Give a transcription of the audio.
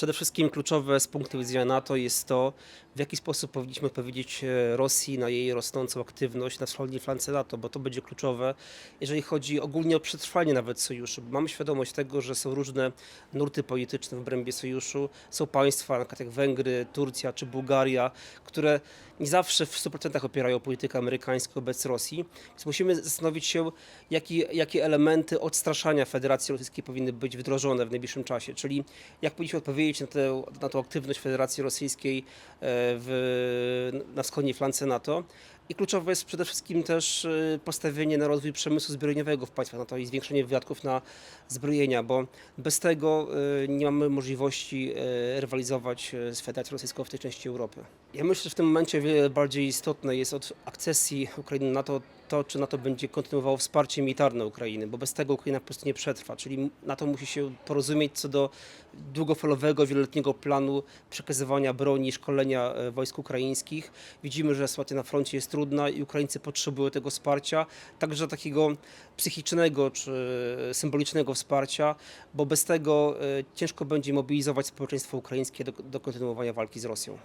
Przede wszystkim kluczowe z punktu widzenia NATO jest to, w jaki sposób powinniśmy odpowiedzieć e, Rosji na jej rosnącą aktywność na wschodniej flance NATO, bo to będzie kluczowe, jeżeli chodzi ogólnie o przetrwanie nawet sojuszu. Mamy świadomość tego, że są różne nurty polityczne w obrębie sojuszu. Są państwa, na przykład jak Węgry, Turcja czy Bułgaria, które nie zawsze w 100% opierają politykę amerykańską wobec Rosji. Więc musimy zastanowić się, jaki, jakie elementy odstraszania Federacji Rosyjskiej powinny być wdrożone w najbliższym czasie, czyli jak powinniśmy odpowiedzieć na, tę na tą aktywność Federacji Rosyjskiej e, w, na wschodniej flance NATO. I kluczowe jest przede wszystkim też e, postawienie na rozwój przemysłu zbrojeniowego w państwach NATO i zwiększenie wydatków na zbrojenia, bo bez tego e, nie mamy możliwości rywalizować z Federacją Rosyjską w tej części Europy. Ja myślę, że w tym momencie wiele bardziej istotne jest od akcesji Ukrainy na NATO to, czy NATO będzie kontynuowało wsparcie militarne Ukrainy, bo bez tego Ukraina po prostu nie przetrwa. Czyli NATO musi się porozumieć co do długofalowego, wieloletniego planu przekazywania broni i szkolenia e, wojsk ukraińskich. Widzimy, że sytuacja na froncie jest trudna i Ukraińcy potrzebują tego wsparcia, także takiego psychicznego czy symbolicznego wsparcia, bo bez tego e, ciężko będzie mobilizować społeczeństwo ukraińskie do, do kontynuowania walki z Rosją.